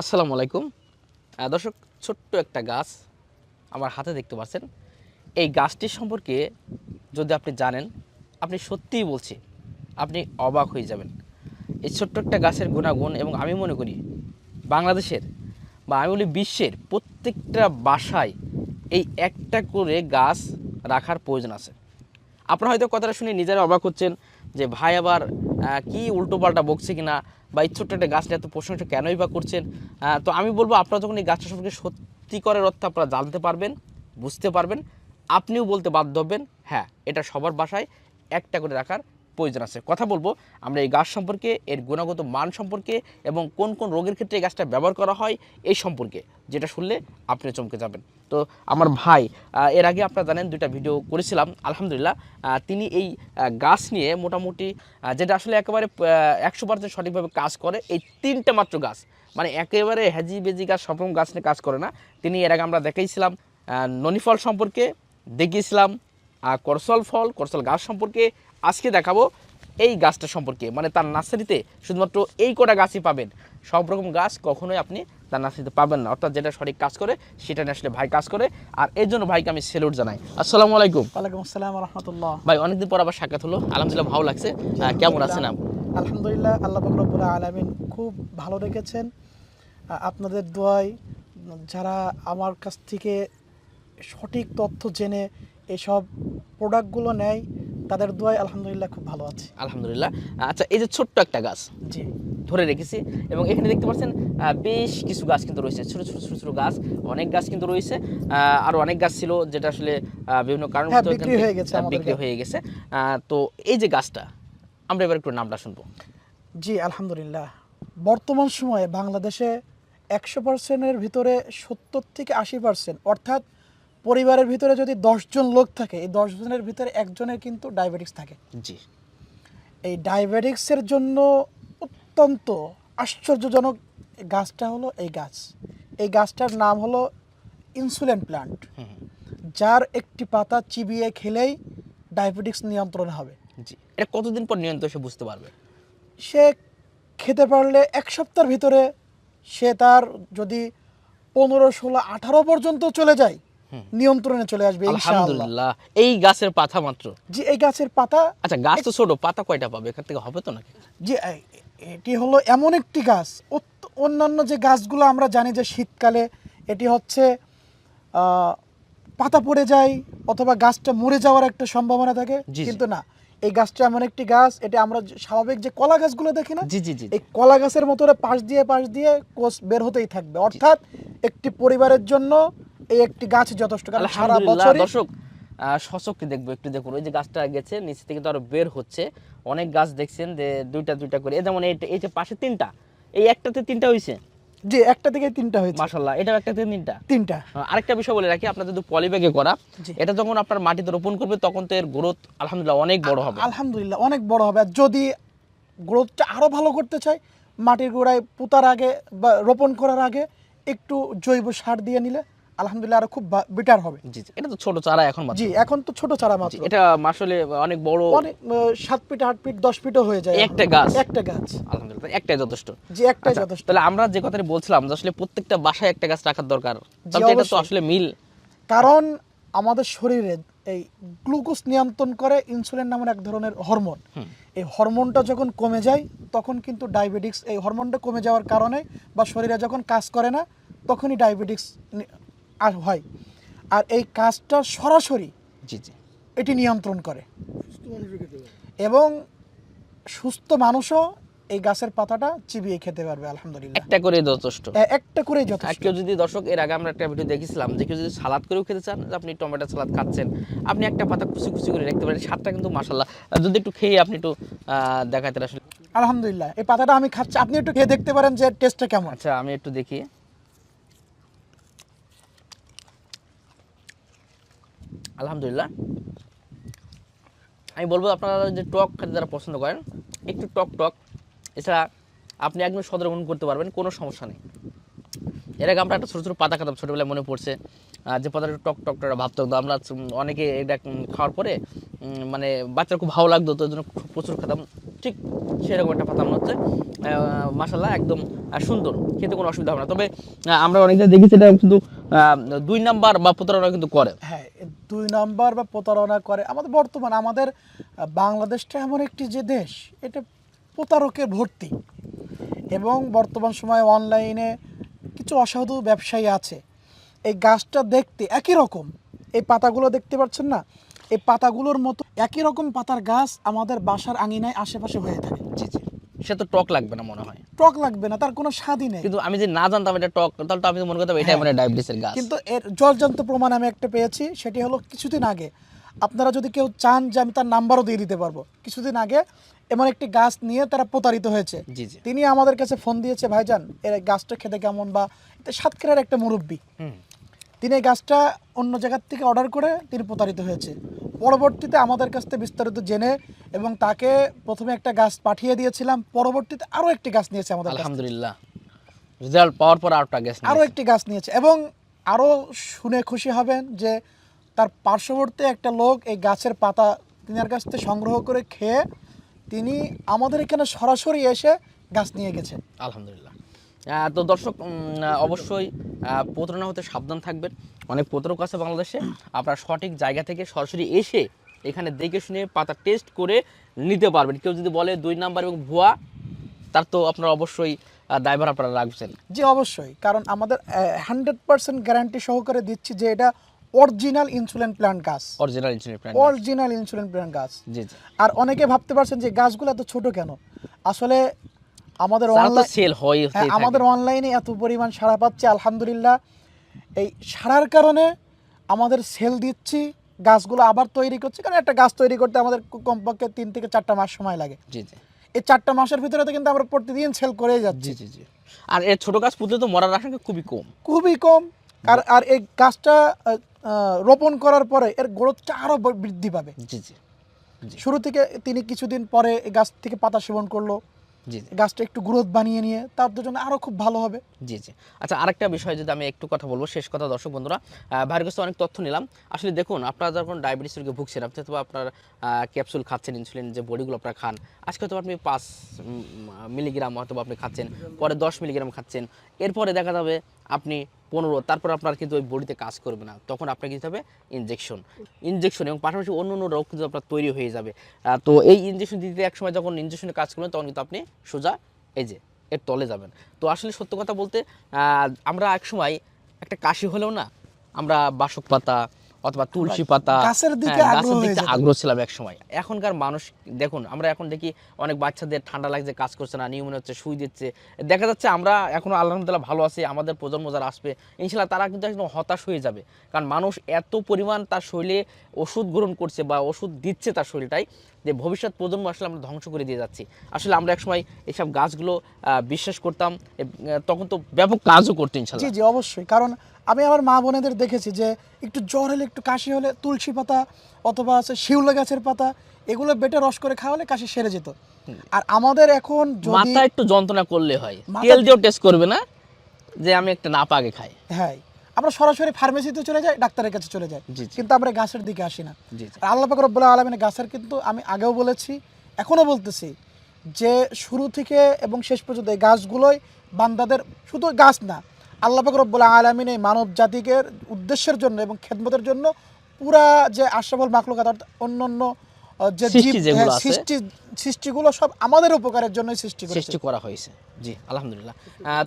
আসসালামু আলাইকুম। দর্শক, ছোট্ট একটা গাছ আমার হাতে দেখতে পাচ্ছেন। এই গাছটির সম্পর্কে যদি আপনি জানেন, আপনি সত্যিই বলছি, আপনি অবাক হয়ে যাবেন। এই ছোট্ট একটা গাছের গুণাগুণ এবং আমি মনে করি বাংলাদেশের বা আমি বলি বিশ্বের প্রত্যেকটা বাসায় এই একটা করে গাছ রাখার প্রয়োজন আছে। আপনারা হয়তো কথাটা শুনে নিজেরা অবাক হচ্ছেন যে ভাই আবার কি উল্টোপাল্টা বকছে কিনা বা এই ছোট্ট একটা গাছটা এত প্রশংসা কেনই বা করছেন? তো আমি বলব, আপনারা যখন এই গাছটা সম্পর্কে সত্যিকারের অর্থ আপনারা জানতে পারবেন, বুঝতে পারবেন, আপনিও বলতে বাধ্য হবেন হ্যাঁ এটা সবার বাসায় একটা করে রাখার প্রয়োজন আছে। কথা বলব, আমরা এই গাছ সম্পর্কে, এর গুণগত মান সম্পর্কে এবং কোন কোন রোগের ক্ষেত্রে এই গাছটা ব্যবহার করা হয় এই সম্পর্কে, যেটা শুনলে আপনি চমকে যাবেন। তো আমার ভাই এর আগে আপনারা জানেন, দুইটা ভিডিও করেছিলাম, আলহামদুলিল্লাহ তিনি এই গাছ নিয়ে মোটামুটি যেটা আসলে একেবারে একশো পার্সেন্ট সঠিকভাবে কাজ করে, এই তিনটা মাত্র গাছ মানে একেবারে হেজি বেজি গাছ, সব গাছ নিয়ে কাজ করে না। তিনি এর আগে আমরা দেখাইছিলাম ননিফল সম্পর্কে, দেখিয়েছিলাম করসল ফল, করসল গাছ সম্পর্কে আজকে দেখাবো এই গাছটা সম্পর্কে। মানে তার নার্সারিতে শুধুমাত্র এই কটা গাছই পাবেন। সব রকম গাছ কখনোই আপনি তার নার্সারিতে পাবেন না। অর্থাৎ যেটা সঠিক কাজ করে সেটা নিয়ে আসলে ভাই কাজ করে। আর এই জন্য ভাইকে আমি সেলুট জানাই। আসসালামু আলাইকুম। ওয়ালাইকুম আসসালাম রহমতুল্লাহ ভাই অনেকদিন পর আবার সাক্ষাৎ হলো। আলহামদুলিল্লাহ ভালো লাগছে। কেমন আছেন আপনি আলহামদুলিল্লাহ আল্লাহ বকরবুল্লাহ আলমিন খুব ভালো রেখেছেন। আপনাদের দোয়ায় যারা আমার কাছ থেকে সঠিক তথ্য জেনে এসব প্রোডাক্টগুলো নেয় তাদের দোয়ায় আলহামদুলিল্লাহ খুব ভালো আছে। আলহামদুলিল্লাহ। আচ্ছা এই যে ছোট্ট একটা গাছ জি। ধরে রেখেছি এবং এখানে দেখতে পাচ্ছেন বেশ কিছু গাছ কিন্তু রয়েছে। ছোট ছোট ছোট ছোট গাছ অনেক গাছ কিন্তু রয়েছে। আরও অনেক গাছ ছিল যেটা আসলে বিভিন্ন কারণ হ্যাঁ, বিক্রি হয়ে গেছে বিক্রি হয়ে গেছে। তো এই যে গাছটা আমরা এবার একটু নামটা শুনব। জি আলহামদুলিল্লাহ। বর্তমান সময়ে বাংলাদেশে একশো পার্সেন্টের ভিতরে সত্তর থেকে আশি পার্সেন্ট অর্থাৎ পরিবারের ভিতরে যদি দশজন লোক থাকে এই দশজনের ভিতরে একজনের কিন্তু ডায়াবেটিস থাকে। জি। এই ডায়াবেটিক্সের জন্য অত্যন্ত আশ্চর্যজনক গাছটা হলো এই গাছ। এই গাছটার নাম হলো ইনসুলিন প্ল্যান্ট যার একটি পাতা চিবিয়ে খেলেই ডায়াবেটিক্স নিয়ন্ত্রণ হবে। জি। এটা কতদিন পর নিয়ন্ত্রণ সে বুঝতে পারবে? সে খেতে পারলে এক সপ্তাহের ভিতরে সে তার যদি পনেরো ষোলো আঠারো পর্যন্ত চলে যায় নিয়ন্ত্রণে চলে আসবে আলহামদুলিল্লাহ। এই গাছের পাতা মাত্র? জি এই গাছের পাতা আচ্ছা গাছ তো ছোট পাতা কয়টা পাবে? এখান থেকে হবে তো নাকি? এ- এটি হলো এমন একটি গাছ। অন্যান্য যে গাছগুলো আমরা জানি যে শীতকালে এটি হচ্ছে পাতা পড়ে যায় অথবা গাছটা মরে যাওয়ার একটা সম্ভাবনা থাকে জি, জি। কিন্তু না। এই গাছটা এমন একটি গাছ এটা আমরা স্বাভাবিক যে কলা গাছগুলো দেখি না জি জি জি এই কলা গাছের মতো পাশ দিয়ে পাশ দিয়ে কোষ বের হতেই থাকবে। অর্থাৎ একটি পরিবারের জন্য এই একটি গাছ যথেষ্ট কারণ সারা বছরই দর্শক আহ, সচক্ষে দেখব একটু দেখুন ওই যে গাছটা গেছে নিচ থেকে তো আরও বের হচ্ছে। অনেক গাছ দেখছেন যে দুইটা দুইটা করে। যেমন এই যে পাশে তিনটা এই একটাতে তিনটা হয়েছে জি একটা থেকে তিনটা হয়েছে। মাশাল্লাহ এটাও একটাতে তিনটা? তিনটা। আরেকটা বিষয় বলে রাখি আপনার যদি পলিব্যাগে করা এটা যখন আপনার মাটিতে রোপণ করবে তখন তো এর গ্রোথ আলহামদুলিল্লাহ অনেক বড় হবে। আলহামদুলিল্লাহ অনেক বড় হবে। আর যদি গ্রোথটা আরও ভালো করতে চাই মাটির গোড়ায় পুতার আগে বা রোপণ করার আগে একটু জৈব সার দিয়ে নিলে আলহামদুলিল্লাহ আরও খুব বেটার হবে। জি এটা তো ছোট চারা এখন মাত্র। জি এখন তো ছোট চারা মাত্র। এটা আসলে অনেক বড় অনেক সাত ফিট আট ফিট দশ ফিটও হয়ে যায়। একটা গাছ? একটা গাছ। আলহামদুলিল্লাহ একটাই যথেষ্ট। জি একটাই আচ্ছা, যথেষ্ট। তাহলে আমরা যে কথাটা বলছিলাম যে আসলে প্রত্যেকটা বাসায় একটা গাছ রাখার দরকার তাহলে এটা তো আসলে মিল। কারণ আমাদের শরীরে এই গ্লুকোজ নিয়ন্ত্রণ করে ইনসুলিন নামের এক ধরনের হরমোন। এই হরমোনটা যখন কমে যায় তখন কিন্তু ডায়াবেটিক্স এই হরমোনটা কমে যাওয়ার কারণে বা শরীরে যখন কাজ করে না তখনই ডায়াবেটিক্স হয়। আর এই কাজটা সরাসরি জি জি। এটি নিয়ন্ত্রণ করে। এবং সুস্থ মানুষও এই গাছের পাতাটা চিবিয়ে খেতে পারবে আলহামদুলিল্লাহ। একটা করে যথেষ্ট। একটা করেই আর যথেষ্ট কেউ যদি দর্শক এর আগে আমরা একটা ভিডিও দেখেছিলাম যে কেউ যদি সালাদ করেও খেতে চান আপনি টমেটো সালাদ খাচ্ছেন আপনি একটা পাতা কুচি কুচি করে রাখতে পারেন স্বাদটা কিন্তু মাসাল্লাহ যদি একটু খেয়ে আপনি একটু দেখাতে আসলে। আলহামদুলিল্লাহ এই পাতাটা আমি খাচ্ছি আপনি একটু খেয়ে দেখতে পারেন যে টেস্টটা কেমন। আচ্ছা আমি একটু দেখি। আলহামদুলিল্লাহ। আমি বলব আপনারা যে টক খেতে যারা পছন্দ করেন, একটু টক টক, এছাড়া আপনি একদম সদর গ্রহণ করতে পারবেন, কোনো সমস্যা নেই। এর আগে আমরা একটা ছোটো ছোটো পাতা খেতাম, ছোটোবেলায় মনে পড়ছে যে পাতাটা টক টক টকটা ভাবতে হতো আমরা অনেকে এটা খাওয়ার পরে মানে বাচ্চার খুব ভালো লাগতো, তো ওই জন্য খুব প্রচুর খেতাম। ঠিক সেরকম একটা পাতা মনে হচ্ছে। মাসাল্লাহ একদম সুন্দর। খেতে কোনো অসুবিধা হবে না। তবে আমরা অনেকটা দেখেছি এটা কিন্তু দুই নাম্বার বা প্রতারণা কিন্তু করে। হ্যাঁ দুই নাম্বার বা প্রতারণা করে। আমাদের বর্তমান, আমাদের বাংলাদেশটা এমন একটি যে দেশ, এটা প্রতারকের ভর্তি। এবং বর্তমান সময়ে অনলাইনে কিছু অসাধু ব্যবসায়ী আছে। এই গাছটা দেখতে একই রকম। এই পাতাগুলো দেখতে পাচ্ছেন না? এই পাতাগুলোর মতো একই রকম পাতার গাছ আমাদের বাসার আঙিনায় আশেপাশে হয়ে থাকে। জি জি। সে তো টক লাগবে না মনে হয়। টক লাগবে না তার কোনো স্বাদই নেই। কিন্তু আমি যে না জানতাম এটা টক তাহলে তো আমি মনে করতাম এটাই মানে ডায়াবেটিসের গাছ। কিন্তু এর জলজান্ত প্রমাণ আমি একটা পেয়েছি সেটি হলো কিছুদিন আগে। আপনারা যদি কেউ চান যে আমি তার নাম্বারও দিয়ে দিতে পারব। কিছুদিন আগে এমন একটি গাছ নিয়ে তারা প্রতারিত হয়েছে। তিনি আমাদের কাছে ফোন দিয়েছে ভাইজান এর গাছটা খেতে কেমন বা সাতক্ষীরার একটা মুরব্বী। হুম। তিনি এই গাছটা অন্য জায়গার থেকে অর্ডার করে তিনি প্রতারিত হয়েছে। পরবর্তীতে আমাদের কাছ থেকে বিস্তারিত জেনে এবং তাকে প্রথমে একটা গাছ পাঠিয়ে দিয়েছিলাম পরবর্তীতে আরও একটি গাছ নিয়েছে আমাদের আলহামদুলিল্লাহ। রেজাল্ট পাওয়ার পর আরেকটা গাছ আরও একটি গাছ নিয়েছে এবং আরও শুনে খুশি হবেন যে তার পার্শ্ববর্তী একটা লোক এই গাছের পাতা তিনার কাছ থেকে সংগ্রহ করে খেয়ে তিনি আমাদের এখানে সরাসরি এসে গাছ নিয়ে গেছে। আলহামদুলিল্লাহ। তো দর্শক অবশ্যই প্রতারণা হতে সাবধান থাকবেন। অনেক প্রতারক আছে বাংলাদেশে। আপনার সঠিক জায়গা থেকে সরাসরি এসে এখানে দেখে শুনে পাতা টেস্ট করে নিতে পারবেন। কেউ যদি বলে দুই নাম্বার এবং ভুয়া তার তো আপনারা অবশ্যই দায়ভার আপনারা রাখছেন জি অবশ্যই। কারণ আমাদের হান্ড্রেড পার্সেন্ট গ্যারান্টি সহকারে দিচ্ছি যে এটা অরিজিনাল ইনসুলিন প্ল্যান্ট গাছ। Original insulin plan original insulin plant গাছ। জি জি। আর অনেকে ভাবতে পারছেন যে গাছগুলো এত ছোট কেন? আসলে আমাদের অনলাইন সেল হয় আমাদের অনলাইনে এত পরিমাণ সাড়া পাচ্ছে আলহামদুলিল্লাহ। এই সাড়ার কারণে আমাদের সেল দিচ্ছি গাছগুলো আবার তৈরি করছে কারণ একটা গাছ তৈরি করতে আমাদের কমপক্ষে তিন থেকে চারটা মাস সময় লাগে। জি জি। এই চারটা মাসের ভিতরে তো কিন্তু আমরা প্রতিদিন সেল করেই যাচ্ছি। জি জি আর এর ছোট গাছ পুঁতলে তো মরার আশঙ্কা খুবই কম। খুবই কম। আর আর এই গাছটা রোপণ করার পরে এর গ্রোথটা আরও বৃদ্ধি পাবে। জি জি জি। শুরু থেকে তিনি কিছুদিন পরে এই গাছ থেকে পাতা সেবন করল। জি জি। গাছটা একটু গ্রোথ বানিয়ে নিয়ে তার জন্য আরও খুব ভালো হবে। জি জি। আচ্ছা আরেকটা বিষয় যদি আমি একটু কথা বলব শেষ কথা দর্শক বন্ধুরা ভাইয়ের কাছে অনেক তথ্য নিলাম। আসলে দেখুন আপনারা যখন ডায়াবেটিস রোগে ভুগছেন আপনি তো আপনার ক্যাপসুল খাচ্ছেন ইনসুলিন যে বডিগুলো আপনারা খান আজকে তো আপনি পাঁচ মিলিগ্রাম হয়তো আপনি খাচ্ছেন পরে দশ মিলিগ্রাম খাচ্ছেন। এরপরে দেখা যাবে আপনি পনেরো, তারপর আপনার কিন্তু ওই বডিতে কাজ করবে না। তখন আপনার কিন্তু হবে? ইনজেকশন ইনজেকশন এবং পাশাপাশি অন্য অন্য রোগ কিন্তু আপনার তৈরি হয়ে যাবে। তো এই ইনজেকশন দিতে এক সময় যখন ইনজেকশনে কাজ করবেন, তখন কিন্তু আপনি সোজা এই যে, এর তলে যাবেন। তো আসলে সত্য কথা বলতে আমরা এক সময় একটা কাশি হলেও না, আমরা বাসক পাতা অথবা তুলসী পাতা গাছের দিকে হ্যাঁ, আগ্রহ ছিলাম এক সময়। এখনকার মানুষ দেখুন আমরা এখন দেখি অনেক বাচ্চাদের ঠান্ডা লাগছে কাজ করছে না নিউমোনিয়া হচ্ছে শুই দিচ্ছে। দেখা যাচ্ছে আমরা এখন আলহামদুলিল্লাহ ভালো আছি আমাদের প্রজন্ম যারা আসবে ইনশাল্লাহ তারা কিন্তু একদম হতাশ হয়ে যাবে। কারণ মানুষ এত পরিমাণ তার শরীরে ওষুধ গ্রহণ করছে বা ওষুধ দিচ্ছে তার শরীরটাই যে ভবিষ্যৎ প্রজন্ম আসলে আমরা ধ্বংস করে দিয়ে যাচ্ছি। আসলে আমরা একসময় এইসব গাছগুলো বিশ্বাস করতাম তখন তো ব্যাপক কাজও করতো জি ইনশাল্লাহ। জি অবশ্যই। কারণ আমি আমার মা বোনেদের দেখেছি যে একটু জ্বর হলে একটু কাশি হলে তুলসী পাতা অথবা আছে শিউলা গাছের পাতা এগুলো বেটে রস করে খাওয়ালে কাশি সেরে যেত। আর আমাদের এখন যদি মাথা একটু যন্ত্রণা করলে হয়। তেল দিয়েও টেস্ট করবে না যে আমি একটা নাপ আগে খাই। হ্যাঁ। আমরা সরাসরি ফার্মেসিতে চলে যাই ডাক্তারের কাছে চলে যাই। কিন্তু আমরা গাছের দিকে আসি না। আল্লাহ পাক রব্বুল আলমিনের গাছের কিন্তু আমি আগেও বলেছি এখনও বলতেছি যে শুরু থেকে এবং শেষ পর্যন্ত এই গাছগুলোই বান্দাদের শুধু গাছ না আল্লাহ পাক রব্বুল আলমিন এই মানব জাতিকে উদ্দেশ্যের জন্য এবং খেদমতের জন্য পুরা যে আশরাফুল মাকলুকাত অর্থাৎ অন্য অন্য সৃষ্টি হ্যাঁ। সৃষ্টি সৃষ্টিগুলো সব আমাদের উপকারের জন্যই সৃষ্টি সৃষ্টি করা হয়েছে। জি আলহামদুলিল্লাহ।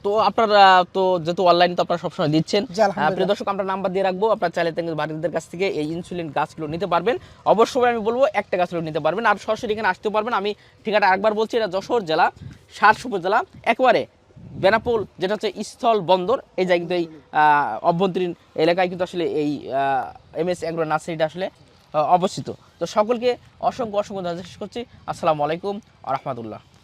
তো আপনারা তো যেহেতু অনলাইন তো আপনারা সবসময় দিচ্ছেন প্রিয় দর্শক আমরা নাম্বার দিয়ে রাখব। আপনারা চাইলে বাড়িদের কাছ থেকে এই ইনসুলিন গাছগুলো নিতে পারবেন। অবশ্যই আমি বলব একটা গাছগুলো নিতে পারবেন। আর সরাসরি এখানে আসতে পারবেন। আমি ঠিকানা আরেকবার বলছি এটা যশোর জেলা সারস উপজেলা একবারে বেনাপোল যেটা হচ্ছে স্থল বন্দর। এই জায়গায় কিন্তু এই অভ্যন্তরীণ এলাকায় কিন্তু আসলে এই এম এস এগ্রো নার্সারিটা আসলে অবস্থিত। তো সকলকে অসংখ্য অসংখ্য শেষ করছি। আসসালামু আলাইকুম আ